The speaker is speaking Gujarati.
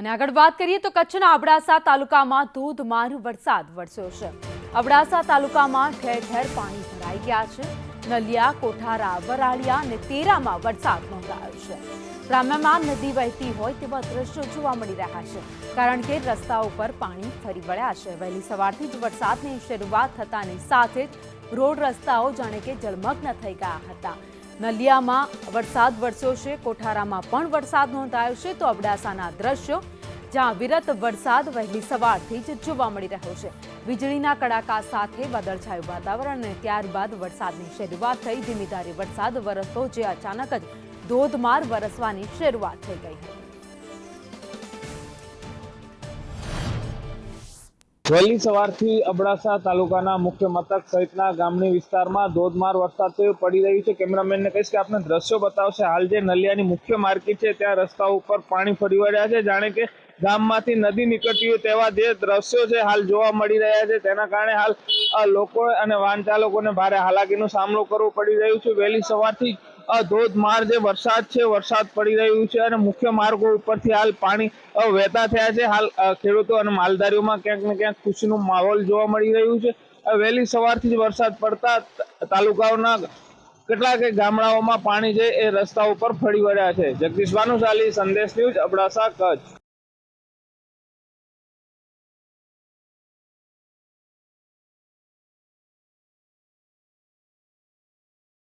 અને આગળ વાત કરીએ તો કચ્છના અબડાસા તાલુકામાં ધોધમાર વરસાદ વરસ્યો છે. અબડાસા તાલુકામાં ઠેર ઠેર પાણી ભરાઈ ગયા છે. નલિયા, કોઠારા, વરાળિયા અને તેરામાં વરસાદ નોંધાયો છે. ગ્રામ્યમાં નદી વહેતી હોય તેવા દ્રશ્યો જોવા મળી રહ્યા છે. કારણ કે રસ્તા ઉપર પાણી ફરી વળ્યા છે. વહેલી સવારથી જ વરસાદની શરૂઆત થતાની સાથે જ રોડ રસ્તાઓ જાણે કે જળમગ્ન થઈ ગયા હતા. નલિયામાં વરસાદ વરસ્યો છે. કોઠારામાં પણ વરસાદ નોંધાયો છે તો અબડાસાના દ્રશ્યો, જ્યાં વિરત વરસાદ વહેલી સવારથી જ જોવા મળી રહ્યો છે. વીજળીના કડાકા સાથે વાદળછાયું વાતાવરણ અને ત્યારબાદ વરસાદની શરૂઆત થઈ. ધીમીધારે વરસાદ વરસતો જે અચાનક જ ધોધમાર વરસવાની શરૂઆત થઈ ગઈ હતી. વહેલી સવારથી અબડાસા તાલુકાના મુખ્ય મથક સહિતના ગામની વિસ્તારમાં ધોધમાર વરસાદ પડી રહ્યું છે. કેમેરામેનને કહીશ કે આપણે દ્રશ્યો બતાવશે. હાલ જે નલિયાની મુખ્ય માર્કેટ છે, ત્યાં રસ્તા ઉપર પાણી ફરી વળ્યા છે. જાણે કે ગામમાંથી નદી નીકળતી હોય તેવા જે દ્રશ્યો છે હાલ જોવા મળી રહ્યા છે. તેના કારણે હાલ લોકો અને વાહન ચાલકોને ભારે હાલાકીનો સામનો કરવો પડી રહ્યો છે. વહેલી સવારથી ધોધમાર જે વરસાદ છે, વરસાદ પડી રહ્યું છે અને મુખ્ય માર્ગો ઉપરથી હાલ પાણી વહેતા થયા છે. હાલ ખેડૂતો અને માલધારીઓમાં ક્યાંક ને ક્યાંક ખુશીનું માહોલ જોવા મળી રહ્યું છે. વહેલી સવારથી જ વરસાદ પડતા તાલુકાઓના કેટલાક ગામડાઓમાં પાણી છે એ રસ્તા ઉપર ફરી વળ્યા છે. જગદીશ ભાનુશાલી, સંદેશ ન્યૂઝ, અબડાસા, કચ્છ.